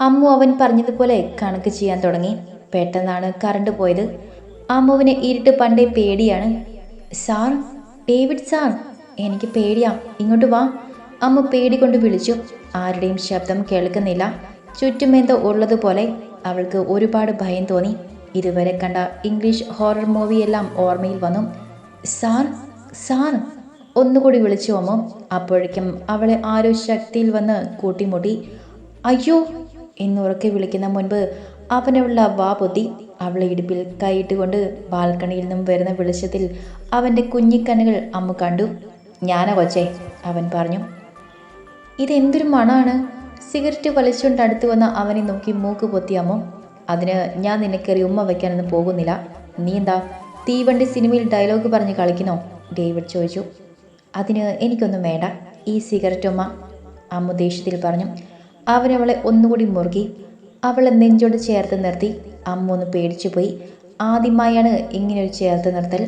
അമ്മു അവൻ പറഞ്ഞതുപോലെ കണക്ക് ചെയ്യാൻ തുടങ്ങി. പെട്ടെന്നാണ് കറണ്ട് പോയത്. അമ്മുവിന് ഇരുട്ട് പണ്ടേ പേടിയാണ്. സാർ ഡേവിഡ് സാർ എനിക്ക് പേടിയാ. ഇങ്ങോട്ട് വാ. അമ്മ പേടി കൊണ്ട് വിളിച്ചു. ആരുടെയും ശബ്ദം കേൾക്കുന്നില്ല. ചുറ്റും എന്തോ ഉള്ളതുപോലെ അവൾക്ക് ഒരുപാട് ഭയം തോന്നി. ഇതുവരെ കണ്ട ഇംഗ്ലീഷ് ഹൊറർ മൂവിയെല്ലാം ഓർമ്മയിൽ വന്നു. സാർ സാർ ഒന്നുകൂടി വിളിച്ചു അമ്മ. അപ്പോഴേക്കും അവളെ ആരോ ശക്തിയിൽ വന്ന് കൂട്ടിമുട്ടി. അയ്യോ എന്നുറക്കെ വിളിക്കുന്ന മുൻപ് അവനുള്ള വാ ബുദ്ധി അവളെ ഇടുപ്പിൽ കൈയിട്ടുകൊണ്ട് ബാൽക്കണിയിൽ നിന്നും വരുന്ന വെളിച്ചത്തിൽ അവന്റെ കുഞ്ഞിക്കണ്ണുകൾ അമ്മ കണ്ടു. ഞാനാ കൊച്ചേ അവൻ പറഞ്ഞു. ഇതെന്തൊരു മണാണ്? സിഗരറ്റ് വലിച്ചുകൊണ്ട് അടുത്ത് വന്ന അവനെ നോക്കി മൂക്ക് പൊത്തി അമ്മ. അതിന് ഞാൻ നിനക്കേറി ഉമ്മ വയ്ക്കാനൊന്നും പോകുന്നില്ല. നീ എന്താ തീവണ്ടി സിനിമയിൽ ഡയലോഗ് പറഞ്ഞ് കളിക്കണോ ഡേവിഡ് ചോദിച്ചു. അതിന് എനിക്കൊന്നും വേണ്ട. ഈ സിഗരറ്റ് ഉമ്മ അമ്മ ദേഷ്യത്തിൽ പറഞ്ഞു. അവൻ അവളെ ഒന്നുകൂടി മുറുകി അവളെ നെഞ്ചോട് ചേർത്ത് നിർത്തി അമ്മ ഒന്ന് പേടിച്ചു പോയി. ആദ്യമായാണ് ഒരു ചേർത്ത് നിർത്തൽ.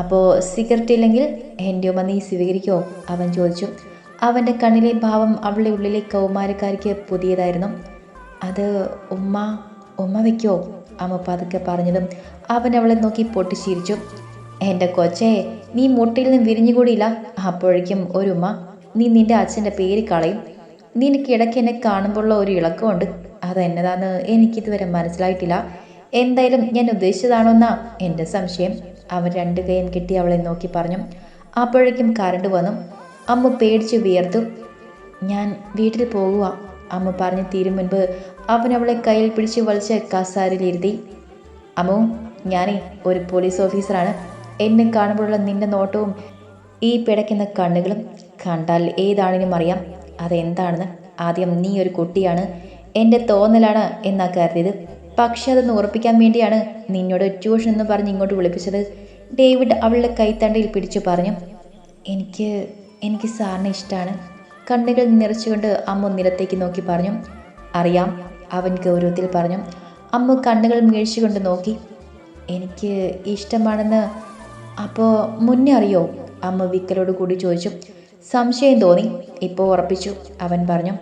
അപ്പോൾ സിഗരറ്റ് ഇല്ലെങ്കിൽ എന്റെ ഉമ്മ നീ സ്വീകരിക്കോ? അവൻ ചോദിച്ചു. അവന്റെ കണ്ണിലെ ഭാവം അവളുടെ ഉള്ളിലെ കൗമാരക്കാരിക്ക് പുതിയതായിരുന്നു. അത് ഉമ്മ ഉമ്മ വയ്ക്കോ അമ്മ പതുക്കെ പറഞ്ഞതും അവൻ അവളെ നോക്കി പൊട്ടിച്ചിരിച്ചു എന്റെ കൊച്ചേ നീ മുട്ടയിൽ നിന്ന് വിരിഞ്ഞുകൂടിയില്ല. അപ്പോഴേക്കും ഒരു ഉമ്മ നീ നിന്റെ അച്ഛന്റെ പേര് കളയും. നിനക്ക് ഇടയ്ക്ക് എന്നെ കാണുമ്പോഴുള്ള ഒരു ഇളക്കമുണ്ട്. അതെന്നതാന്ന് എനിക്കിതുവരെ മനസ്സിലായിട്ടില്ല. എന്തായാലും ഞാൻ ഉദ്ദേശിച്ചതാണോന്നാ എന്റെ സംശയം. അവൻ രണ്ട് കൈയും കിട്ടി അവളെ നോക്കി പറഞ്ഞു. അപ്പോഴേക്കും കറണ്ട് വന്നു. അമ്മ പേടിച്ച് വിയർത്തു. ഞാൻ വീട്ടിൽ പോകുക അമ്മ പറഞ്ഞു തീരും മുൻപ് അവൻ അവളെ കയ്യിൽ പിടിച്ച് വലിച്ച് കസാരയിലിരുത്തി അമ്മു ഞാനേ ഒരു പോലീസ് ഓഫീസറാണ്. എന്നെ കാണുമ്പോഴുള്ള നിന്റെ നോട്ടവും ഈ പിടയ്ക്കുന്ന കണ്ണുകളും കണ്ടാൽ ഏതാണെന്നും അറിയാം. അതെന്താണെന്ന് ആദ്യം നീ ഒരു കുട്ടിയാണ്. എന്റെ തോന്നലാണ് എന്നാ കരുതിയത്. പക്ഷെ അതൊന്ന് ഉറപ്പിക്കാൻ വേണ്ടിയാണ് നിന്നോട് ട്യൂഷൻ എന്ന് പറഞ്ഞ് ഇങ്ങോട്ട് വിളിപ്പിച്ചത്. ഡേവിഡ് അവളുടെ കൈത്തണ്ടയിൽ പിടിച്ചു പറഞ്ഞു എനിക്ക് എനിക്ക് സാറിനെ ഇഷ്ടമാണ് കണ്ണുകൾ നിറച്ചുകൊണ്ട് അമ്മ നിലത്തേക്ക് നോക്കി പറഞ്ഞു അറിയാം അവൻ ഗൗരവത്തിൽ പറഞ്ഞു. അമ്മ കണ്ണുകൾ മീഴ്ചുകൊണ്ട് നോക്കി എനിക്ക് ഇഷ്ടമാണെന്ന് അപ്പോൾ മുന്നേ അറിയോ? അമ്മ വിക്കലോട് കൂടി ചോദിച്ചു സംശയം തോന്നി. ഇപ്പോൾ ഉറപ്പിച്ചു. അവൻ പറഞ്ഞു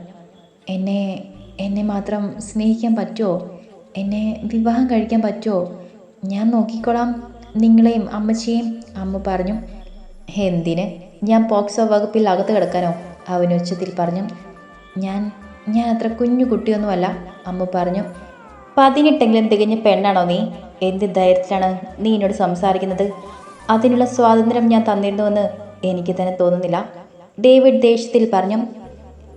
എന്നെ എന്നെ മാത്രം സ്നേഹിക്കാൻ പറ്റുമോ എന്നെ വിവാഹം കഴിക്കാൻ പറ്റുമോ ഞാൻ നോക്കിക്കോളാം. നിങ്ങളെയും അമ്മച്ചിയെയും. അമ്മ പറഞ്ഞു എന്തിന്? ഞാൻ പോക്സോ വകുപ്പിൽ അകത്ത് കിടക്കാനോ? അവൻ ഉച്ചത്തിൽ പറഞ്ഞു ഞാൻ ഞാൻ അത്ര കുഞ്ഞു കുട്ടിയൊന്നുമല്ല. അമ്മ പറഞ്ഞു പതിനെട്ടെങ്കിലും തികഞ്ഞ പെണ്ണാണോ നീ? എന്ത് ധൈര്യത്തിലാണ് നീ എന്നോട് സംസാരിക്കുന്നത്? അതിനുള്ള സ്വാതന്ത്ര്യം ഞാൻ തന്നിരുന്നുവെന്ന് എനിക്ക് തന്നെ തോന്നുന്നില്ല. ഡേവിഡ് ദേഷ്യത്തിൽ പറഞ്ഞു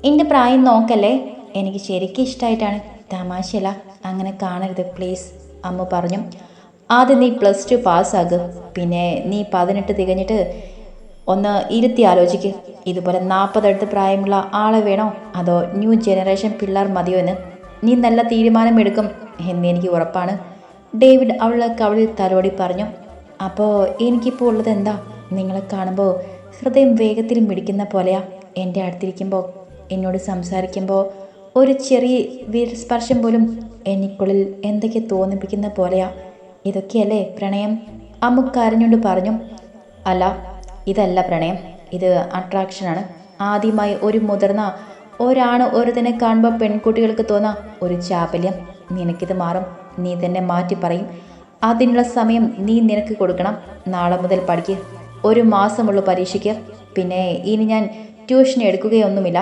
എന്റെ പ്രായം നോക്കല്ലേ? എനിക്ക് ശരിക്കും ഇഷ്ടമായിട്ടാണ് തമാശയല്ല. അങ്ങനെ കാണരുത് പ്ലീസ് അമ്മ പറഞ്ഞു. ആദ്യം നീ പ്ലസ് ടു പാസ്സാകും പിന്നെ നീ പതിനെട്ട് തികഞ്ഞിട്ട് ഒന്ന് ഇരുത്തി ആലോചിക്ക്. ഇതുപോലെ നാൽപ്പതടുത്ത് പ്രായമുള്ള ആളെ വേണോ? അതോ ന്യൂ ജനറേഷൻ പിള്ളേർ മതിയോ എന്ന്? നീ നല്ല തീരുമാനമെടുക്കും എന്ന് എനിക്ക് ഉറപ്പാണ്. ഡേവിഡ് അവളെ കവളിൽ തലോടി പറഞ്ഞു. അപ്പോൾ എനിക്കിപ്പോൾ ഉള്ളത് എന്താ? നിങ്ങളെ കാണുമ്പോൾ ഹൃദയം വേഗത്തിൽ മിടിക്കുന്ന പോലെയാ എന്റെ അടുത്തിരിക്കുമ്പോൾ എന്നോട് സംസാരിക്കുമ്പോൾ ഒരു ചെറിയ വീരസ്പർശം പോലും എനിക്കുള്ളിൽ എന്തൊക്കെ തോന്നിപ്പിക്കുന്ന പോലെയാ. ഇതൊക്കെയല്ലേ പ്രണയം? അമ്മ പറഞ്ഞു അല്ല ഇതല്ല പ്രണയം. ഇത് അട്രാക്ഷനാണ് ആദ്യമായി ഒരു മുതിർന്ന ഒരാണ് ഒരുതിനെ കാണുമ്പോൾ പെൺകുട്ടികൾക്ക് തോന്നാം ഒരു ചാപല്യം. നിനക്കിത് മാറും. നീ തന്നെ മാറ്റി പറയും. അതിനുള്ള സമയം നീ നിനക്ക് കൊടുക്കണം. നാളെ മുതൽ പഠിക്ക്. ഒരു മാസമുള്ള പരീക്ഷയ്ക്ക്. പിന്നെ ഇനി ഞാൻ ട്യൂഷൻ എടുക്കുകയൊന്നുമില്ല.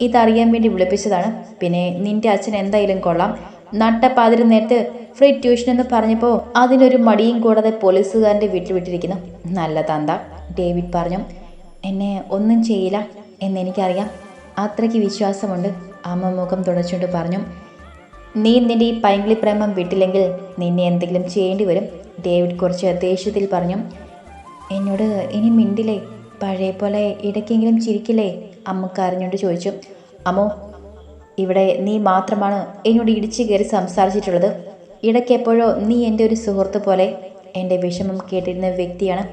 ഇതറിയാൻ വേണ്ടി വിളിപ്പിച്ചതാണ്. പിന്നെ നിന്റെ അച്ഛൻ എന്തായാലും കൊള്ളാം. നട്ടപ്പാതിരി നേരത്ത് ഫ്രീ ട്യൂഷൻ എന്ന് പറഞ്ഞപ്പോൾ അതിനൊരു മടിയും കൂടാതെ പോലീസുകാരന്റെ വീട്ടിൽ വിട്ടിരിക്കുന്നു. നല്ല തന്ത ഡേവിഡ് പറഞ്ഞു. എന്നെ ഒന്നും ചെയ്യില്ല എന്നെനിക്കറിയാം അത്രയ്ക്ക് വിശ്വാസമുണ്ട് അമ്മ മുഖം തുടച്ചുകൊണ്ട് പറഞ്ഞു. നീ നിന്റെ ഈ പൈങ്കിളി പ്രേമം വിട്ടില്ലെങ്കിൽ നിന്നെ എന്തെങ്കിലും ചെയ്യേണ്ടി വരും ഡേവിഡ് കുറച്ച് ദേഷ്യത്തിൽ പറഞ്ഞു. എന്നോട് ഇനി മിണ്ടില്ലേ? പഴയ പോലെ ഇടയ്ക്കെങ്കിലും ചിരിക്കില്ലേ? അമ്മയ്ക്ക് അറിഞ്ഞുകൊണ്ട് ചോദിച്ചു. അമ്മോ ഇവിടെ നീ മാത്രമാണ് എന്നോട് ഇടിച്ചു കയറി സംസാരിച്ചിട്ടുള്ളത്. ഇടയ്ക്കെപ്പോഴോ നീ എന്റെ ഒരു സുഹൃത്ത് പോലെ എന്റെ വിഷമം കേട്ടിരുന്ന വ്യക്തിയാണ്.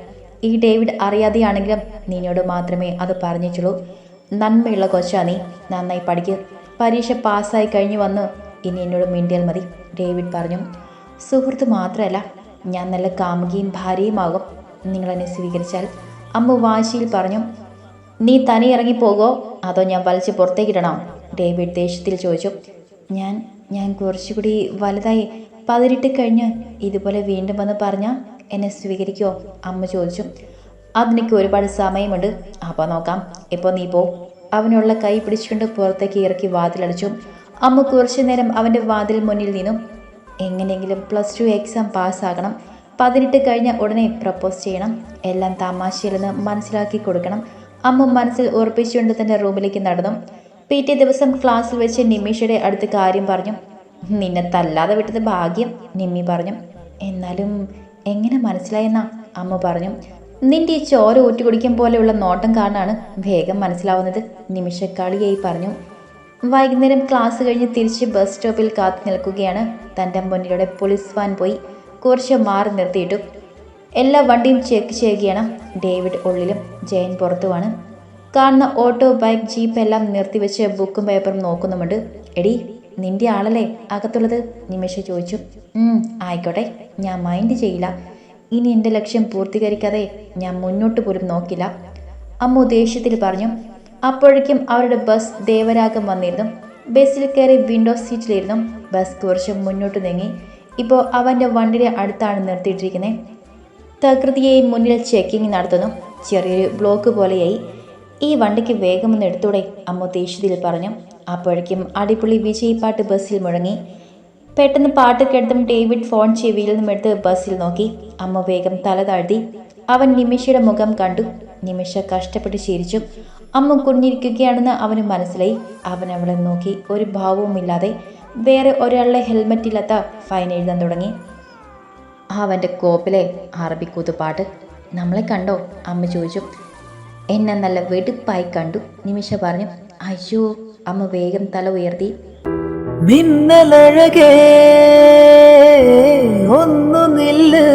ഈ ഡേവിഡ് അറിയാതെയാണെങ്കിലും നിന്നോട് മാത്രമേ അത് പറഞ്ഞിട്ടുള്ളൂ. നന്മയുള്ള കൊച്ചാ നീ. നന്നായി പഠിക്കും. പരീക്ഷ പാസ്സായി കഴിഞ്ഞു വന്ന്. ഇനി എന്നോട് മിണ്ടിയാൽ മതി ഡേവിഡ് പറഞ്ഞു. സുഹൃത്ത് മാത്രമല്ല ഞാൻ നല്ല കാമുകിയും ഭാര്യയുമാകും നിങ്ങളെന്നെ സ്വീകരിച്ചാൽ അമ്മ വാശിയിൽ പറഞ്ഞു നീ തനി ഇറങ്ങിപ്പോകോ? അതോ ഞാൻ വലിച്ച് പുറത്തേക്കിടണോ ഡേവിഡ് ദേഷ്യത്തിൽ ചോദിച്ചു ഞാൻ ഞാൻ കുറച്ചുകൂടി വലുതായി പതിനെട്ട് കഴിഞ്ഞ് ഇതുപോലെ വീണ്ടും വന്ന് പറഞ്ഞാൽ എന്നെ സ്വീകരിക്കുമോ അമ്മ ചോദിച്ചു അതിനൊക്കെ ഒരുപാട് സമയമുണ്ട്. അപ്പോൾ നോക്കാം. ഇപ്പോൾ നീ പോ. അവനുള്ള കൈ പിടിച്ചുകൊണ്ട് പുറത്തേക്ക് ഇറക്കി വാതിലടിച്ചു. അമ്മ കുറച്ചു നേരം അവന്റെ വാതിൽ മുന്നിൽ നിന്നും. എങ്ങനെയെങ്കിലും പ്ലസ് ടു എക്സാം പാസ്സാകണം. പതിനെട്ട് കഴിഞ്ഞ ഉടനെ പ്രപ്പോസ് ചെയ്യണം. എല്ലാം തമാശയിലെന്ന് മനസ്സിലാക്കി കൊടുക്കണം. അമ്മ മനസ്സിൽ ഉറപ്പിച്ചുകൊണ്ട് തന്റെ റൂമിലേക്ക് നടന്നു. പിറ്റേ ദിവസം ക്ലാസ്സിൽ വെച്ച് നിമിഷയുടെ അടുത്ത് കാര്യം പറഞ്ഞു. നിന്നെ തല്ലാതെ വിട്ടത് ഭാഗ്യം നിമ്മി പറഞ്ഞു. എന്നാലും എങ്ങനെ മനസ്സിലായെന്നാ? അമ്മ പറഞ്ഞു. നിന്റെ ഈ ചോര ഊറ്റി കുടിക്കും പോലെയുള്ള നോട്ടം കാണാണ് വേഗം മനസ്സിലാവുന്നത് നിമിഷക്കാളിയായി പറഞ്ഞു. വൈകുന്നേരം ക്ലാസ് കഴിഞ്ഞ് തിരിച്ച് ബസ് സ്റ്റോപ്പിൽ കാത്തു നിൽക്കുകയാണ്. തന്റെ മുന്നിലൂടെ പോലീസ് വാൻ പോയി. കുറച്ച് മാറി നിർത്തിയിട്ടു. എല്ലാ വണ്ടിയും ചെക്ക് ചെയ്യുകയാണ്. ഡേവിഡ് ഉള്ളിലും ജയൻ പുറത്തുമാണ്. കാണുന്ന ഓട്ടോ ബൈക്ക് ജീപ്പ് എല്ലാം നിർത്തിവെച്ച് ബുക്കും പേപ്പറും നോക്കുന്നുമുണ്ട്. എടി നിന്റെ ആളല്ലേ അകത്തുള്ളത്? നിമിഷ ചോദിച്ചു. "ഉം, ആയിക്കോട്ടെ. ഞാൻ മൈൻഡ് ചെയ്യില്ല. ഇനി എന്റെ ലക്ഷ്യം പൂർത്തീകരിക്കാതെ ഞാൻ മുന്നോട്ട് പോലും നോക്കില്ല. അമ്മ ദേഷ്യത്തിൽ പറഞ്ഞു. അപ്പോഴേക്കും അവരുടെ ബസ് ദേവരാഗം വന്നിരുന്നു. ബസ്സിൽ കയറി വിൻഡോ സീറ്റിലിരുന്നു ബസ് കുറച്ച് മുന്നോട്ട് നീങ്ങി. ഇപ്പോൾ അവന്റെ വണ്ടിയുടെ അടുത്താണ് നിർത്തിയിട്ടിരിക്കുന്നത്. തകൃതിയായി മുന്നിൽ ചെക്കിങ് നടത്തുന്നു. ചെറിയൊരു ബ്ലോക്ക് പോലെയായി. ഈ വണ്ടിക്ക് വേഗമൊന്ന് എടുത്തൂടെ അമ്മ ദേഷ്യത്തിൽ പറഞ്ഞു. അപ്പോഴേക്കും അടിപൊളി വിജയ് പാട്ട് ബസ്സിൽ മുഴങ്ങി. പെട്ടെന്ന് പാട്ട് കേട്ടതും ഡേവിഡ് ഫോൺ ചെവിയിൽ നിന്നും എടുത്ത് ബസ്സിൽ നോക്കി. അമ്മ വേഗം തല താഴ്ത്തി. അവൻ നിമിഷയുടെ മുഖം കണ്ടു. നിമിഷ കഷ്ടപ്പെട്ട് ചിരിച്ചു. അമ്മ കുഞ്ഞിരിക്കുകയാണെന്ന് അവന് മനസ്സിലായി. അവൻ അവളെ നോക്കി. ഒരു ഭാവവുമില്ലാതെ വേറെ ഒരാളുടെ ഹെൽമറ്റില്ലാത്ത ഫൈൻ എഴുതാൻ തുടങ്ങി. അവന്റെ കോപ്പിലെ അറബിക്കൂത്ത് പാട്ട് നമ്മളെ കണ്ടോ? അമ്മ ചോദിച്ചു. എന്നെ നല്ല വെടുപ്പായി കണ്ടു നിമിഷ പറഞ്ഞു. അയ്യോ അമ്മ വേഗം തല ഉയർത്തി. മിന്നലഴകേ ഒന്നു നില്ല്.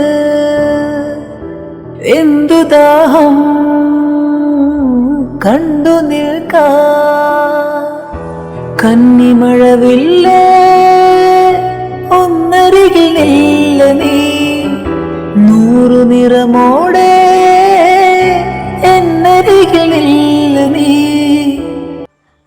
എന്തു ദാഹം കണ്ടു നിൽക്കാ കന്നിമഴവില്ലേ? ഒന്നരികിൽ നീ. നൂറു നിറമോടെ എന്നരികിൽ നീ.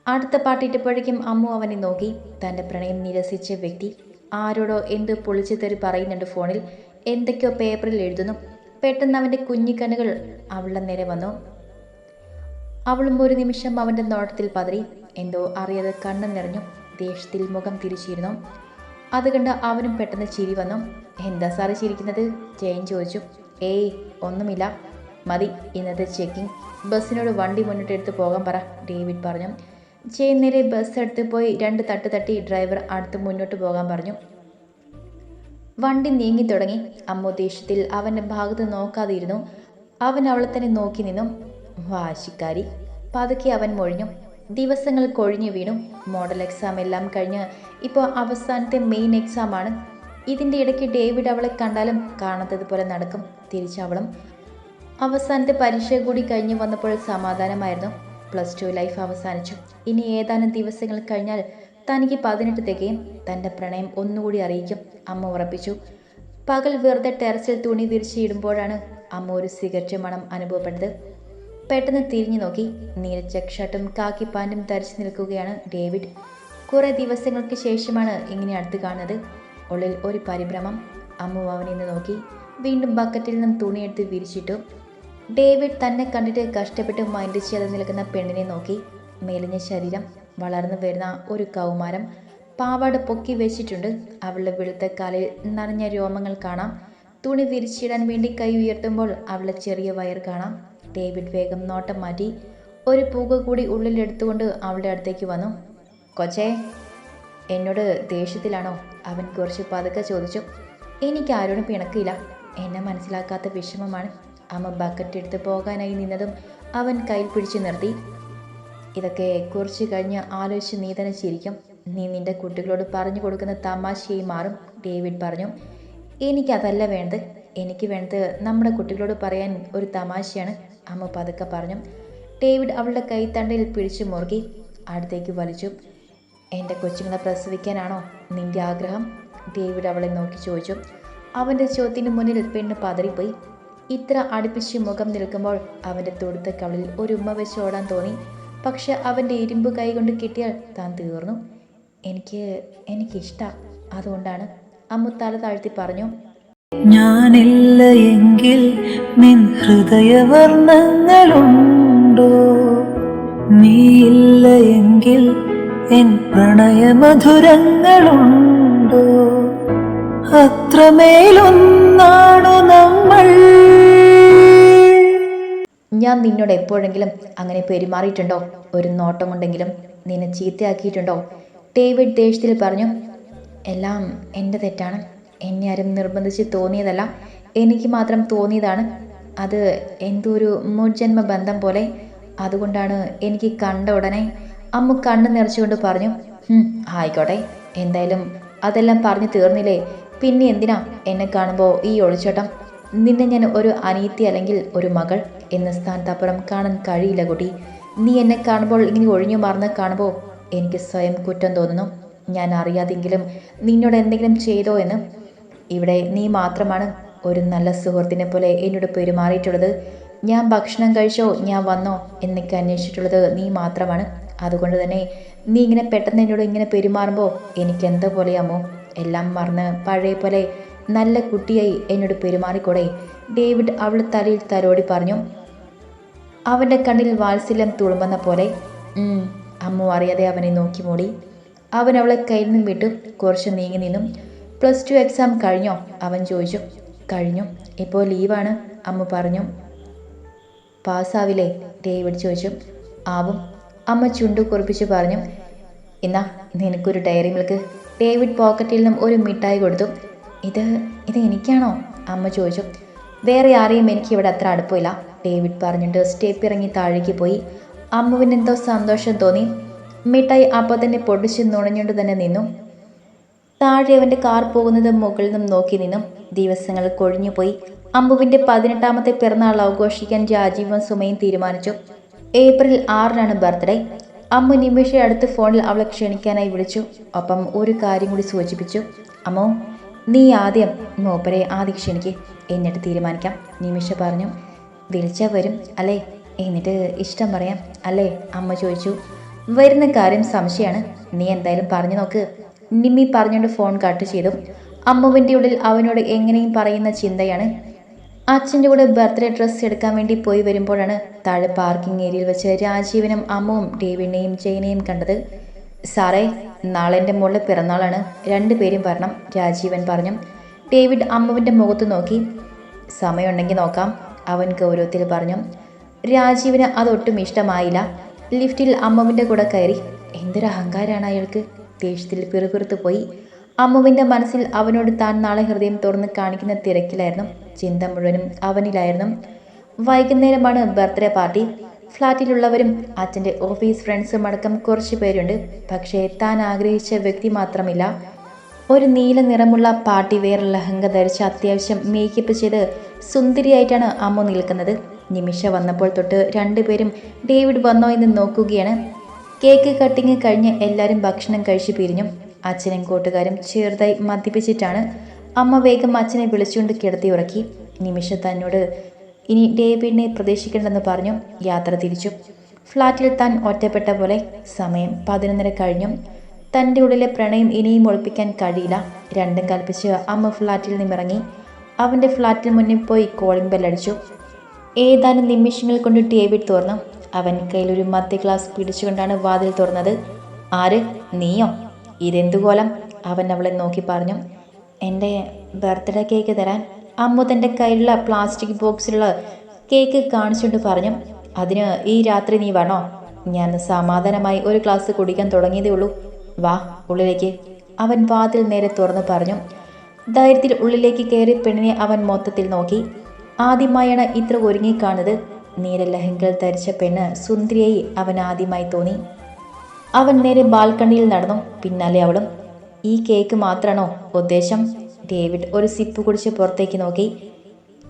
അടുത്ത പാട്ടിട്ടപ്പോഴേക്കും അമ്മു അവനെ നോക്കി. തന്റെ പ്രണയം നിരസിച്ച വ്യക്തി. ആരോടോ എന്ത് പൊളിച്ചു തരി പറയുന്നുണ്ട് ഫോണിൽ. എന്തൊക്കെയോ പേപ്പറിൽ എഴുതുന്നു. പെട്ടെന്ന് അവന്റെ കുഞ്ഞിക്കണ്ണുകൾ അവളുടെ നേരെ വന്നു. അവളും ഒരു നിമിഷം അവന്റെ നോട്ടത്തിൽ പതറി. എന്തോ അറിയാതെ കണ്ണു നിറഞ്ഞു ദേഷ്യത്തിൽ മുഖം തിരിച്ചിരുന്നു. അത് കണ്ട് അവനും പെട്ടെന്ന് ചിരി വന്നു. എന്താ സാറ് ചിരിക്കുന്നത്? ജയൻ ചോദിച്ചു. ഏയ് ഒന്നുമില്ല. മതി ഇന്നത്തെ ചെക്കിംഗ് ബസ്സിനോട് വണ്ടി മുന്നോട്ട് മുന്നിട്ടെടുത്ത് പോകാൻ പറ ഡേവിഡ് പറഞ്ഞു. ജയൻ നേരെ ബസ് എടുത്ത് പോയി രണ്ട് തട്ട് തട്ടി ഡ്രൈവർ അടുത്ത് മുന്നോട്ട് പോകാൻ പറഞ്ഞു. വണ്ടി നീങ്ങി തുടങ്ങി. അമ്മ ദേഷ്യത്തിൽ അവന്റെ ഭാഗത്ത് നോക്കാതിരുന്നു. അവൻ അവളെ തന്നെ നോക്കി നിന്നു. വാശിക്കാരി. പതുക്കെ അവൻ മൊഴിഞ്ഞു. ദിവസങ്ങൾ കൊഴിഞ്ഞു വീണു. മോഡൽ എക്സാം എല്ലാം കഴിഞ്ഞ് ഇപ്പോൾ അവസാനത്തെ മെയിൻ എക്സാമാണ് ഇതിന്റെ ഇടയ്ക്ക് ഡേവിഡ് അവളെ കണ്ടാലും കാണാത്തതുപോലെ നടക്കും. തിരിച്ചവളും അവസാനത്തെ പരീക്ഷ കൂടി കഴിഞ്ഞ് വന്നപ്പോൾ സമാധാനമായിരുന്നു. പ്ലസ് ടു ലൈഫ് അവസാനിച്ചു. ഇനി ഏതാനും ദിവസങ്ങൾ കഴിഞ്ഞാൽ തനിക്ക് പതിനെട്ട് തികയും തന്റെ പ്രണയം ഒന്നുകൂടി അറിയിക്കും. അമ്മ ഉറപ്പിച്ചു. പകൽ വെറുതെ ടെറസിൽ തുണി വിരിച്ചിടുമ്പോഴാണ് അമ്മ ഒരു സിഗരറ്റ് മണം അനുഭവപ്പെട്ടത്. പെട്ടെന്ന് തിരിഞ്ഞു നോക്കി. നീലച്ച ഷർട്ടും കാക്കി പാന്റും ധരിച്ചു നിൽക്കുകയാണ് ഡേവിഡ്. കുറേ ദിവസങ്ങൾക്ക് ശേഷമാണ് ഇങ്ങനെ അടുത്ത് കാണുന്നത്. ഉള്ളിൽ ഒരു പരിഭ്രമം. അമ്മു അവനെ നോക്കി. വീണ്ടും ബക്കറ്റിൽ നിന്നും തുണിയെടുത്ത് വിരിച്ചിട്ടു. ഡേവിഡ് തന്നെ കണ്ടിട്ട് കഷ്ടപ്പെട്ട് മൈൻഡ് ചെയ്ത് നിൽക്കുന്ന പെണ്ണിനെ നോക്കി. മെലിഞ്ഞ ശരീരം വളർന്നു വരുന്ന ഒരു കൗമാരം. പാവാട് പൊക്കി വെച്ചിട്ടുണ്ട്. അവളുടെ വെളുത്ത കാലിൽ നനഞ്ഞ രോമങ്ങൾ കാണാം. തുണി വിരിച്ചിടാൻ വേണ്ടി കൈ ഉയർത്തുമ്പോൾ അവളുടെ ചെറിയ വയർ കാണാം. ഡേവിഡ് വേഗം നോട്ടം മാറ്റി ഒരു പൂക കൂടി ഉള്ളിലെടുത്തുകൊണ്ട് അവളുടെ അടുത്തേക്ക് വന്നു. കൊച്ചേ എന്നോട് ദേഷ്യത്തിലാണോ? അവൻ കുറച്ച് പതുക്കെ ചോദിച്ചു. എനിക്ക് ആരോടും പിണക്കില്ല എന്നെ മനസ്സിലാക്കാത്ത വിഷമമാണ്. അമ്മ ബക്കറ്റ് എടുത്ത് പോകാനായി നിന്നതും അവൻ കയ്യിൽ പിടിച്ചു നിർത്തി. ഇതൊക്കെ കുറച്ച് കഴിഞ്ഞ് ആലോചിച്ച് നീ തന്നെ ചിരിക്കും. നീ നിന്റെ കുട്ടികളോട് പറഞ്ഞു കൊടുക്കുന്ന തമാശയായി മാറും ഡേവിഡ് പറഞ്ഞു. എനിക്കതല്ല വേണ്ടത്. എനിക്ക് വേണ്ടത് നമ്മുടെ കുട്ടികളോട് പറയാൻ ഒരു തമാശയാണ്. അമ്മ പതുക്കെ പറഞ്ഞു ഡേവിഡ് അവളുടെ കൈത്തണ്ടയിൽ പിടിച്ചു മുറുകി അടുത്തേക്ക് വലിച്ചു. എന്റെ കൊച്ചുങ്ങളെ പ്രസവിക്കാനാണോ നിന്റെ ആഗ്രഹം? ഡേവിഡ് അവളെ നോക്കി ചോദിച്ചു. അവന്റെ ചോദ്യത്തിന് മുന്നിൽ പെണ്ണ് പതറിപ്പോയി. ഇത്ര അടുപ്പിച്ച് മുഖം നിൽക്കുമ്പോൾ അവന്റെ തൊടുത്ത കവളിൽ ഒരു ഉമ്മ വെച്ച് ഓടാൻ തോന്നി. പക്ഷെ അവന്റെ ഇരുമ്പ് കൈ കൊണ്ട് കിട്ടിയാൽ താൻ തീർന്നു. എനിക്ക് എനിക്കിഷ്ടമാണ് അതുകൊണ്ടാണ് അമ്മ തല താഴ്ത്തി പറഞ്ഞു. ഞാനില്ല എങ്കിൽ നിൻ ഹൃദയവർണങ്ങളുണ്ടോ? നീയില്ല എങ്കിൽ എൻ പ്രണയമധുരങ്ങളുണ്ടോ? അത്രമേലൊന്നാണു നമ്മൾ? ഞാൻ നിന്നോട് എപ്പോഴെങ്കിലും അങ്ങനെ പെരുമാറിയിട്ടുണ്ടോ? ഒരു നോട്ടം കൊണ്ടെങ്കിലും നിന്നെ ചീത്തയാക്കിയിട്ടുണ്ടോ? ഡേവിഡ് ദേഷ്യത്തിൽ പറഞ്ഞു എല്ലാം എന്റെ തെറ്റാണ്. എന്നെ ആരും നിർബന്ധിച്ച് തോന്നിയതല്ല. എനിക്ക് മാത്രം തോന്നിയതാണ്. അത് എന്തോ ഒരു മുജന്മ ബന്ധം പോലെ. അതുകൊണ്ടാണ് എനിക്ക് കണ്ട ഉടനെ അമ്മ കണ്ണു നിറച്ചുകൊണ്ട് പറഞ്ഞു "ഹും, ആയിക്കോട്ടെ. എന്തായാലും അതെല്ലാം പറഞ്ഞു തീർന്നില്ലേ? പിന്നെ എന്തിനാ എന്നെ കാണുമ്പോൾ ഈ ഒളിച്ചോട്ടം? നിന്നെ ഞാൻ ഒരു അനീത്തി അല്ലെങ്കിൽ ഒരു മകൾ എന്ന സ്ഥാനത്തപ്പുറം കാണാൻ കഴിയില്ല കുട്ടി. നീ എന്നെ കാണുമ്പോൾ ഇങ്ങനെ ഒഴിഞ്ഞു മാറുന്ന കാണുമ്പോൾ എനിക്ക് സ്വയം കുറ്റം തോന്നുന്നു. ഞാൻ അറിയാതെങ്കിലും നിന്നോട് എന്തെങ്കിലും ചെയ്തോ എന്ന് ഇവിടെ നീ മാത്രമാണ് ഒരു നല്ല സുഹൃത്തിനെ പോലെ എന്നോട് പെരുമാറിയിട്ടുള്ളത് ഞാൻ ഭക്ഷണം കഴിച്ചോ? ഞാൻ വന്നോ? എന്നൊക്കെ അന്വേഷിച്ചിട്ടുള്ളത് നീ മാത്രമാണ്. അതുകൊണ്ട് തന്നെ നീ ഇങ്ങനെ പെട്ടെന്ന് എന്നോട് ഇങ്ങനെ പെരുമാറുമ്പോൾ എനിക്ക് എന്താ പോലെയാമോ? എല്ലാം മറന്ന് പഴയ പോലെ നല്ല കുട്ടിയായി എന്നോട് പെരുമാറിക്കൂടെ ഡേവിഡ് അവൾ തലയിൽ തലോടി പറഞ്ഞു. അവന്റെ കണ്ണിൽ വാത്സല്യം തുളുമ്പുന്ന പോലെ. അമ്മു അറിയാതെ അവനെ നോക്കി മൂടി. അവൻ അവളെ കയ്യിൽ നിന്നും വിട്ടു. കുറച്ച് നീങ്ങി നിന്നും. പ്ലസ് ടു എക്സാം കഴിഞ്ഞോ? അവൻ ചോദിച്ചു. കഴിഞ്ഞു. ഇപ്പോൾ ലീവാണ് അമ്മ പറഞ്ഞു. പാസ്സാവില്ലേ? ഡേവിഡ് ചോദിച്ചു. ആവും. അമ്മ ചുണ്ടു കുറിപ്പിച്ച് പറഞ്ഞു. എന്നാ നിനക്കൊരു ഡയറി മിൽക്ക് ഡേവിഡ് പോക്കറ്റിൽ നിന്നും ഒരു മിഠായി കൊടുത്തു. ഇത് ഇത് എനിക്കാണോ? അമ്മ ചോദിച്ചു. വേറെ ആരെയും എനിക്ക് ഇവിടെ അത്ര അടുപ്പമില്ല ഡേവിഡ് പറഞ്ഞിട്ട് സ്റ്റേപ്പ് ഇറങ്ങി താഴേക്ക് പോയി. അമ്മുവിന് എന്തോ സന്തോഷം തോന്നി. മിഠായി അപ്പം തന്നെ പൊടിച്ച് നുണഞ്ഞുകൊണ്ട് തന്നെ നിന്നു. താഴെ അവന്റെ കാർ പോകുന്നത് മുകളിൽ നിന്നും നോക്കി നിന്നും ദിവസങ്ങൾ കൊഴിഞ്ഞുപോയി അമ്പുവിന്റെ പതിനെട്ടാമത്തെ പിറന്നാൾ ആഘോഷിക്കാൻ രാജീവും സുമയും തീരുമാനിച്ചു. ഏപ്രിൽ ആറിനാണ് ബർത്ത്ഡേ. അമ്മ നിമിഷ അടുത്ത് ഫോണിൽ അവളെ ക്ഷണിക്കാനായി വിളിച്ചു. ഒപ്പം ഒരു കാര്യം കൂടി സൂചിപ്പിച്ചു. അമ്മോ നീ ആദ്യം മൂപ്പരെ ആദ്യം ക്ഷണിക്ക്. എന്നിട്ട് തീരുമാനിക്കാം. നിമിഷ പറഞ്ഞു. വിളിച്ചാൽ വരും അല്ലേ? എന്നിട്ട് ഇഷ്ടം പറയാം അല്ലേ? അമ്മ ചോദിച്ചു. വരുന്ന കാര്യം സംശയമാണ്. നീ എന്തായാലും പറഞ്ഞു നോക്ക്. നിമ്മി പറഞ്ഞുകൊണ്ട് ഫോൺ കട്ട് ചെയ്തു. അമ്മുവിന്റെ ഉള്ളിൽ അവനോട് എങ്ങനെയും പറയുന്ന ചിന്തയാണ്. അച്ഛന്റെ കൂടെ ബർത്ത്ഡേ ഡ്രസ്സ് എടുക്കാൻ വേണ്ടി പോയി വരുമ്പോഴാണ് താഴെ പാർക്കിംഗ് ഏരിയയിൽ വെച്ച് രാജീവനും അമ്മുവും ഡേവിഡിനെയും ജയനെയും കണ്ടത്. സാറേ നാളെ എന്റെ മോളുടെ പിറന്നാളാണ്. രണ്ടുപേരും വരണം രാജീവൻ പറഞ്ഞു. ഡേവിഡ് അമ്മുവിന്റെ മുഖത്ത് നോക്കി. സമയമുണ്ടെങ്കിൽ നോക്കാം അവൻ ഗൗരവത്തിൽ പറഞ്ഞു. രാജീവിന് അതൊട്ടും ഇഷ്ടമായില്ല. ലിഫ്റ്റിൽ അമ്മുവിന്റെ കൂടെ കയറി. എന്തൊരു അഹങ്കാരമാണ് അയാൾക്ക്. ദേഷ്യത്തിൽ പിറുപിറുത്തു പോയി. അമ്മുവിന്റെ മനസ്സിൽ അവനോട് താൻ നാളെ ഹൃദയം തുറന്ന് കാണിക്കുന്ന തിരക്കിലായിരുന്നു. ചിന്ത മുഴുവനും അവനിലായിരുന്നു. വൈകുന്നേരമാണ് ബർത്ത്ഡേ പാർട്ടി. ഫ്ലാറ്റിലുള്ളവരും അച്ഛന്റെ ഓഫീസ് ഫ്രണ്ട്സും അടക്കം കുറച്ച് പേരുണ്ട്. പക്ഷേ താൻ ആഗ്രഹിച്ച വ്യക്തി മാത്രമില്ല. ഒരു നീല നിറമുള്ള പാർട്ടി വെയർ ലഹങ്ക ധരിച്ച് അത്യാവശ്യം മേക്കപ്പ് ചെയ്ത് സുന്ദരിയായിട്ടാണ് അമ്മ നിൽക്കുന്നത്. നിമിഷ വന്നപ്പോൾ തൊട്ട് രണ്ടുപേരും ഡേവിഡ് വന്നോ എന്ന് നോക്കുകയാണ്. കേക്ക് കട്ടിങ് കഴിഞ്ഞ് എല്ലാവരും ഭക്ഷണം കഴിച്ച് പിരിഞ്ഞു. അച്ഛനും കൂട്ടുകാരും ചെറുതായി മദ്യപിച്ചിട്ടാണ് അമ്മ വേഗം അച്ഛനെ വിളിച്ചുകൊണ്ട് കിടത്തി ഉറക്കി. നിമിഷ തന്നോട് ഇനി ഡേവിഡിനെ പ്രതീക്ഷിക്കണ്ടെന്ന് പറഞ്ഞു യാത്ര തിരിച്ചു. ഫ്ലാറ്റിൽ താൻ ഒറ്റപ്പെട്ട പോലെ സമയം പതിനൊന്നര കഴിഞ്ഞു. തന്റെ ഉള്ളിലെ പ്രണയം ഇനിയും ഒളിപ്പിക്കാൻ കഴിയില്ല. രണ്ടും കൽപ്പിച്ച് അമ്മ ഫ്ലാറ്റിൽ നിന്നിറങ്ങി. അവന്റെ ഫ്ലാറ്റിന് മുന്നിൽ പോയി കോളിംഗ് ബെല്ലടിച്ചു. ഏതാനും നിമിഷങ്ങൾ കൊണ്ട് ഡേവിഡ് തുറന്നു. അവൻ കയ്യിലൊരു മത്തി ഗ്ലാസ് പിടിച്ചുകൊണ്ടാണ് വാതിൽ തുറന്നത്. ആര്? നീയോ? ഇതെന്തു കോലം? അവൻ അവളെ നോക്കി പറഞ്ഞു. എന്റെ ബർത്ത്ഡേ കേക്ക് തരാൻ അമ്മു തന്റെ കയ്യിലുള്ള പ്ലാസ്റ്റിക് ബോക്സിലുള്ള കേക്ക് കാണിച്ചുകൊണ്ട് പറഞ്ഞു. അതിന് ഈ രാത്രി നീ വേണോ ഞാൻ സമാധാനമായി ഒരു ഗ്ലാസ് കുടിക്കാൻ തുടങ്ങിയതേ ഉള്ളൂ. വാ ഉള്ളിലേക്ക്. അവൻ വാതിൽ നേരെ തുറന്ന് പറഞ്ഞു. ധൈര്യത്തിൽ ഉള്ളിലേക്ക് കയറി പെണ്ണിനെ അവൻ മൊത്തത്തിൽ നോക്കി. ആദ്യമായാണ് ഇത്ര ഒരുങ്ങിക്കാണുന്നത് നീലലഹങ്കൽ ധരിച്ച പെണ്ണ് സുന്ദരിയായി അവൻ ആദ്യമായി തോന്നി. അവൻ നേരെ ബാൽക്കണിയിൽ നടന്നു. പിന്നാലെ അവളും ഈ കേക്ക് മാത്രമാണോ ഉദ്ദേശം? ഡേവിഡ് ഒരു സിപ്പ് കുടിച്ച് പുറത്തേക്ക് നോക്കി.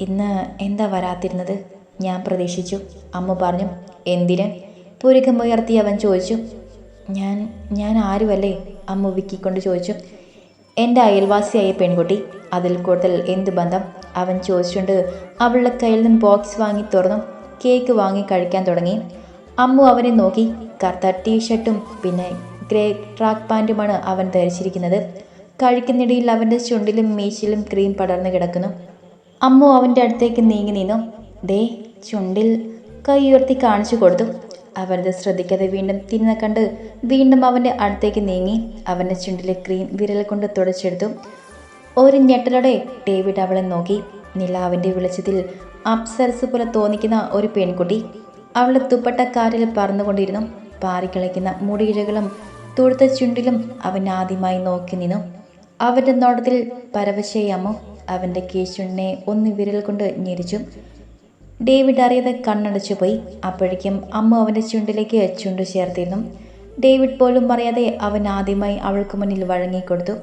ഇന്ന് എന്താ വരാതിരുന്നത്? ഞാൻ പ്രതീക്ഷിച്ചു അമ്മ പറഞ്ഞു. എന്തിന്? ഉയർത്തി അവൻ ചോദിച്ചു. ഞാൻ ഞാൻ ആരുമല്ലേ? അമ്മ വിക്കിക്കൊണ്ട് ചോദിച്ചു. എന്റെ അയൽവാസിയായ പെൺകുട്ടി. അതിൽ കൂടുതൽ എന്ത് ബന്ധം? അവൻ ചോദിച്ചുകൊണ്ട് അവളുടെ കയ്യിൽ നിന്ന് ബോക്സ് വാങ്ങി തുറന്നു. കേക്ക് വാങ്ങി കഴിക്കാൻ തുടങ്ങി. അമ്മു അവനെ നോക്കി. കറുത്ത ടീഷർട്ടും പിന്നെ ഗ്രേ ട്രാക്ക് പാന്റുമാണ് അവൻ ധരിച്ചിരിക്കുന്നത്. കഴിക്കുന്നിടയിൽ അവന്റെ ചുണ്ടിലും മീശിലും ക്രീം പടർന്നു കിടക്കുന്നു. അമ്മു അവന്റെ അടുത്തേക്ക് നീങ്ങി നിന്നു. ദേ ചുണ്ടിൽ കൈ ഉയർത്തി കാണിച്ചു കൊടുത്തു. അവരത് ശ്രദ്ധിക്കാതെ വീണ്ടും തിന്ന കണ്ട് വീണ്ടും അവന്റെ അടുത്തേക്ക് നീങ്ങി. അവന്റെ ചുണ്ടിലെ ക്രീം വിരൽ കൊണ്ട് തുടച്ചെടുത്തു. ഒരു ഞെട്ടലോടെ ഡേവിഡ് അവളെ നോക്കി. നിലാവിന്റെ വെളിച്ചത്തിൽ അപ്സരസ് പോലെ തോന്നിക്കുന്ന ഒരു പെൺകുട്ടി അവളുടെ ദുപ്പട്ട കാറ്റിൽ പറന്നുകൊണ്ടിരുന്നു. പാറിക്കളിക്കുന്ന മുടിയിഴകളും തുടുത്ത ചുണ്ടിലും അവൻ ആദ്യമായി നോക്കി നിന്നു. അവന്റെ നോട്ടത്തിൽ പരവശയമ്മ അവന്റെ കീഴ്ചുണ്ടിനെ ഒന്ന് വിരൽ കൊണ്ട് ഞെരിച്ചു. ഡേവിഡ് അറിയാതെ കണ്ണടച്ചു പോയി. അപ്പോഴേക്കും അമ്മ അവന്റെ ചുണ്ടിലേക്ക് ചുണ്ടു ചേർത്തിരുന്നു. ഡേവിഡ് പോലും അറിയാതെ അവൻ ആദ്യമായി അവൾക്ക് മുന്നിൽ വഴങ്ങിക്കൊടുത്തു.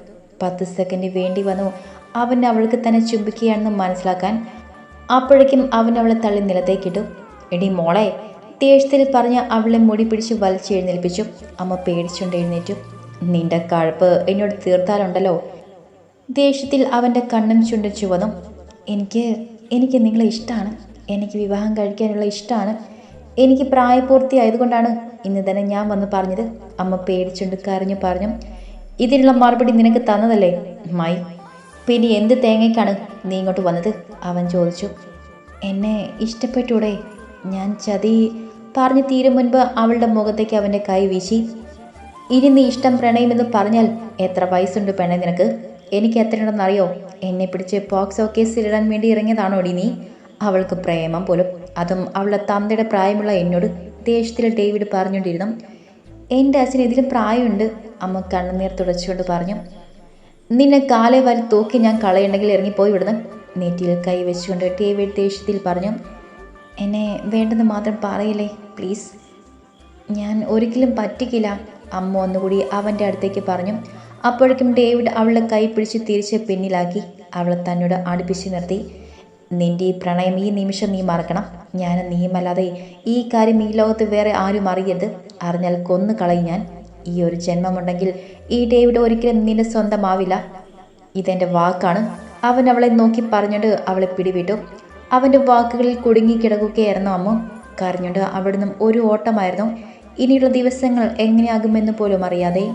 പത്ത് സെക്കൻഡ് വേണ്ടി വന്നു. അവൻ അവൾക്ക് തന്നെ ചുംബിക്കുകയാണെന്ന് മനസ്സിലാക്കാൻ അപ്പോഴേക്കും അവൻ അവളെ തള്ളി നിലത്തേക്കിട്ടു എടി മോളെ ദേഷ്യത്തിൽ പറഞ്ഞ് അവളെ മുടി പിടിച്ച് വലിച്ചെഴുന്നേൽപ്പിച്ചു അമ്മ പേടിച്ചുകൊണ്ട് എഴുന്നേറ്റു. നിന്റെ കഴപ്പ് എന്നോട് തീർത്താലുണ്ടല്ലോ. ദേഷ്യത്തിൽ അവന്റെ കണ്ണും ചുണ്ടും ചുവന്നു. എനിക്ക് എനിക്ക് നിങ്ങളെ ഇഷ്ടമാണ് എനിക്ക് വിവാഹം കഴിക്കാനുള്ള ഇഷ്ടമാണ് എനിക്ക് പ്രായപൂർത്തിയായതുകൊണ്ടാണ് ഇന്ന് തന്നെ ഞാൻ വന്ന് പറഞ്ഞത്. അമ്മ പേടിച്ചുകൊണ്ട് കരഞ്ഞു പറഞ്ഞു. ഇതിനുള്ള മറുപടി നിനക്ക് തന്നതല്ലേ മായി പിന്നെ എന്ത് തേങ്ങയ്ക്കാണ് നീ ഇങ്ങോട്ട് വന്നത്? അവൻ ചോദിച്ചു. എന്നെ ഇഷ്ടപ്പെട്ടൂടെ. ഞാൻ ചതി പറഞ്ഞു തീരും മുൻപ് അവളുടെ മുഖത്തേക്ക് അവന്റെ കൈ വീശി. ഇനി നീ ഇഷ്ടം പ്രണയമെന്ന് പറഞ്ഞാൽ എത്ര വയസ്സുണ്ട് പെണ്ണെ നിനക്ക്? എനിക്ക് എത്രയുണ്ടെന്നറിയോ? എന്നെ പിടിച്ച് പോക്സോ കേസിലിടാൻ വേണ്ടി ഇറങ്ങിയതാണോ ഇനി നീ? അവൾക്ക് പ്രേമം പോലും. അതും അവളുടെ തന്തയുടെ പ്രായമുള്ള എന്നോട് ദേഷ്യത്തിൽ ഡേവിഡ് പറഞ്ഞുകൊണ്ടിരുന്നു. എന്റെ അച്ഛന് ഇതിലും പ്രായമുണ്ട്. അമ്മ കണ്ണുനീർ തുടച്ചുകൊണ്ട് പറഞ്ഞു. നിന്നെ കാലെ വാരി തൂക്കി ഞാൻ കളയുണ്ടെങ്കിൽ ഇറങ്ങിപ്പോയി ഇവിടുന്ന് നെറ്റിയിൽ കൈ വെച്ചുകൊണ്ട് ഡേവിഡ് ദേഷ്യത്തിൽ പറഞ്ഞു എന്നെ വേണ്ടെന്ന് മാത്രം പറയില്ലേ പ്ലീസ്. ഞാൻ ഒരിക്കലും പറ്റിക്കില്ല അമ്മ ഒന്നുകൂടി അവന്റെ അടുത്തേക്ക് പറഞ്ഞു. അപ്പോഴേക്കും ഡേവിഡ് അവളുടെ കൈ പിടിച്ച് തിരിച്ച് പിന്നിലാക്കി അവളെ തന്നോട് അടുപ്പിച്ച് നിർത്തി. നിന്റെ ഈ പ്രണയം ഈ നിമിഷം നീ മറക്കണം. ഞാൻ നീയുമല്ലാതെ ഈ കാര്യം ഈ ലോകത്ത് വേറെ ആരും അറിയരുത്. അറിഞ്ഞാൽ കൊന്നു കളയും ഞാൻ. ഈ ഒരു ജന്മമുണ്ടെങ്കിൽ ഈ ഡേവിഡ് ഒരിക്കലും നിന്റെ സ്വന്തമാവില്ല. ഇതെന്റെ വാക്കാണ്. അവൻ അവളെ നോക്കി പറഞ്ഞുകൊണ്ട് അവളെ പിടിവിട്ടു. അവന്റെ വാക്കുകളിൽ കുടുങ്ങിക്കിടക്കുകയായിരുന്നു അമ്മ. കരഞ്ഞുകൊണ്ട് അവിടുന്ന് ഒരു ഓട്ടമായിരുന്നു. ഇനിയുള്ള ദിവസങ്ങൾ എങ്ങനെയാകുമെന്ന് പോലും അറിയാതെ